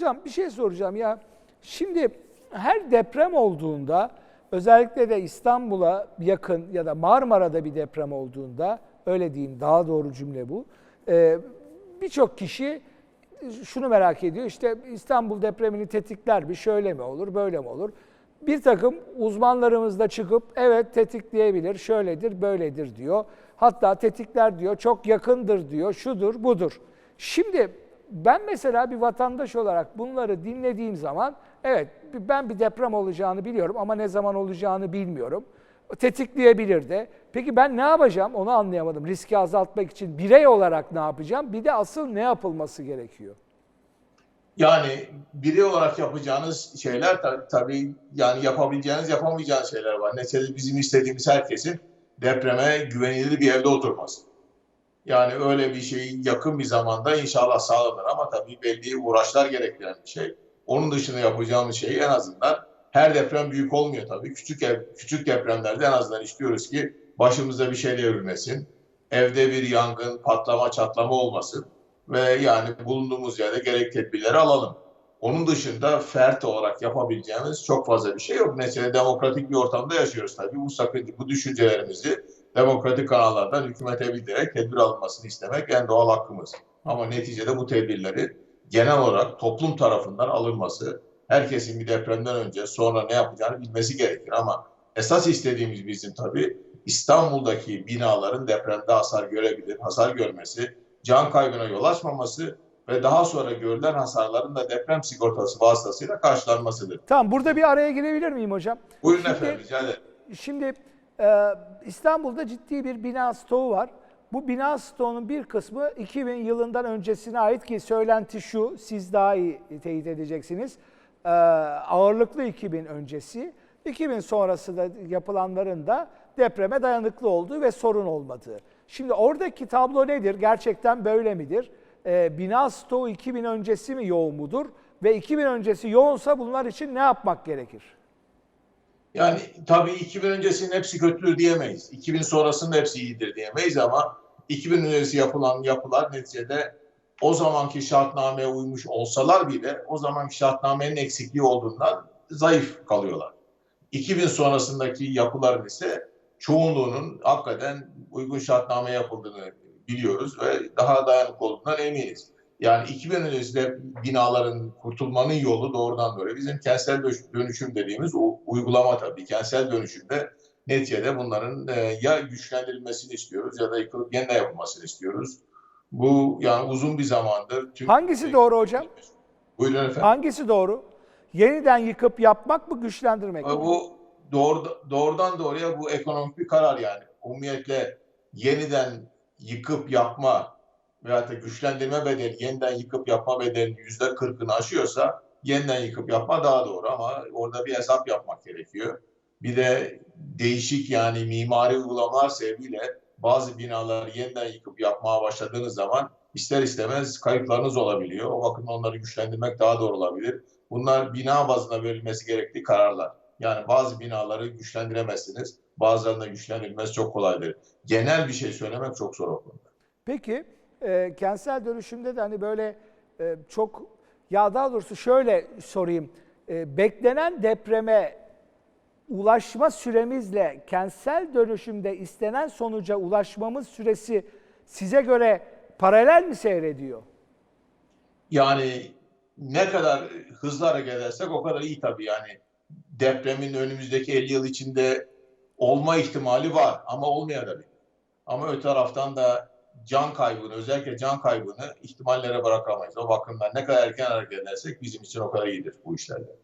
Hocam bir şey soracağım ya. Şimdi her deprem olduğunda özellikle de İstanbul'a yakın ya da Marmara'da bir deprem olduğunda öyle diyeyim daha doğru cümle bu. Ee, Birçok kişi şunu merak ediyor işte İstanbul depremini tetikler mi şöyle mi olur böyle mi olur? Bir takım uzmanlarımız da çıkıp evet tetikleyebilir şöyledir böyledir diyor. Hatta tetikler diyor çok yakındır diyor şudur budur. Şimdi ben mesela bir vatandaş olarak bunları dinlediğim zaman evet ben bir deprem olacağını biliyorum ama ne zaman olacağını bilmiyorum. Tetikleyebilir de. Peki ben ne yapacağım onu anlayamadım. Riski azaltmak için birey olarak ne yapacağım? Bir de asıl ne yapılması gerekiyor? Yani birey olarak yapacağınız şeyler tabii, tabii yani yapabileceğiniz, yapamayacağınız şeyler var. Neticede bizim istediğimiz herkesin depreme güvenilir bir evde oturması. Yani öyle bir şey yakın bir zamanda inşallah sağlanır ama tabii belli uğraşlar gerektiren bir şey. Onun dışında yapacağımız şey en azından her deprem büyük olmuyor tabii. Küçük ev, küçük depremlerde en azından istiyoruz ki başımızda bir şey devrilmesin. Evde bir yangın, patlama, çatlama olmasın ve yani bulunduğumuz yerde gerek tedbirleri alalım. Onun dışında fert olarak yapabileceğimiz çok fazla bir şey yok. Neticede demokratik bir ortamda yaşıyoruz tabii. Bu sakınca, bu düşüncelerimizi demokratik kanallardan hükümete bildirerek tedbir alınmasını istemek en doğal hakkımız. Ama neticede bu tedbirleri genel olarak toplum tarafından alınması, herkesin bir depremden önce sonra ne yapacağını bilmesi gerekir. Ama esas istediğimiz bizim tabii İstanbul'daki binaların depremde hasar görebilir, hasar görmesi, can kaybına yol açmaması ve daha sonra görülen hasarların da deprem sigortası vasıtasıyla karşılanmasıdır. Tamam burada bir araya girebilir miyim hocam? Buyurun Şimdi- efendim rica ederim. Şimdi e, İstanbul'da ciddi bir bina stoğu var. Bu bina stoğunun bir kısmı 2000 yılından öncesine ait ki söylenti şu, siz daha iyi teyit edeceksiniz. E, ağırlıklı 2000 öncesi, 2000 sonrası da yapılanların da depreme dayanıklı olduğu ve sorun olmadığı. Şimdi oradaki tablo nedir? Gerçekten böyle midir? E, bina stoğu 2000 öncesi mi yoğun mudur? Ve 2000 öncesi yoğunsa bunlar için ne yapmak gerekir? Yani tabii 2000 öncesinin hepsi kötüdür diyemeyiz. 2000 sonrasının hepsi iyidir diyemeyiz ama 2000 öncesi yapılan yapılar neticede o zamanki şartnameye uymuş olsalar bile o zamanki şartnamenin eksikliği olduğundan zayıf kalıyorlar. 2000 sonrasındaki yapıların ise çoğunluğunun hakikaten uygun şartname yapıldığını biliyoruz ve daha dayanıklı olduğundan eminiz. Yani 2000 öncesinde binaların kurtulmanın yolu doğrudan böyle bizim kentsel dönüş- dönüşüm dediğimiz o uygulama tabii. Kentsel dönüşümde neticede bunların e, ya güçlendirilmesini istiyoruz ya da yıkılıp yeniden yapılmasını istiyoruz. Bu yani uzun bir zamandır. Tüm Hangisi doğru hocam? Buyurun efendim. Hangisi doğru? Yeniden yıkıp yapmak mı, güçlendirmek mi? Bu doğru, doğrudan doğruya bu ekonomik bir karar yani. Umumiyetle yeniden yıkıp yapma veyahut da güçlendirme bedeli, yeniden yıkıp yapma bedelinin yüzde kırkını aşıyorsa yeniden yıkıp yapma daha doğru ama orada bir hesap yapmak gerekiyor. Bir de değişik yani mimari uygulamalar sebebiyle bazı binaları yeniden yıkıp yapmaya başladığınız zaman ister istemez kayıplarınız olabiliyor. O bakımdan onları güçlendirmek daha doğru olabilir. Bunlar bina bazında verilmesi gerektiği kararlar. Yani bazı binaları güçlendiremezsiniz. Bazılarında güçlendirilmesi çok kolaydır. Genel bir şey söylemek çok zor o konuda. Peki e, kentsel dönüşümde de hani böyle e, çok ya daha doğrusu şöyle sorayım. E, beklenen depreme ulaşma süremizle kentsel dönüşümde istenen sonuca ulaşmamız süresi size göre paralel mi seyrediyor? Yani ne kadar hızlı hareket edersek o kadar iyi tabii yani. Depremin önümüzdeki 50 yıl içinde olma ihtimali var ama olmayabilir. Ama öte taraftan da can kaybını, özellikle can kaybını ihtimallere bırakamayız. O bakımdan ne kadar erken hareket edersek bizim için o kadar iyidir bu işlerde.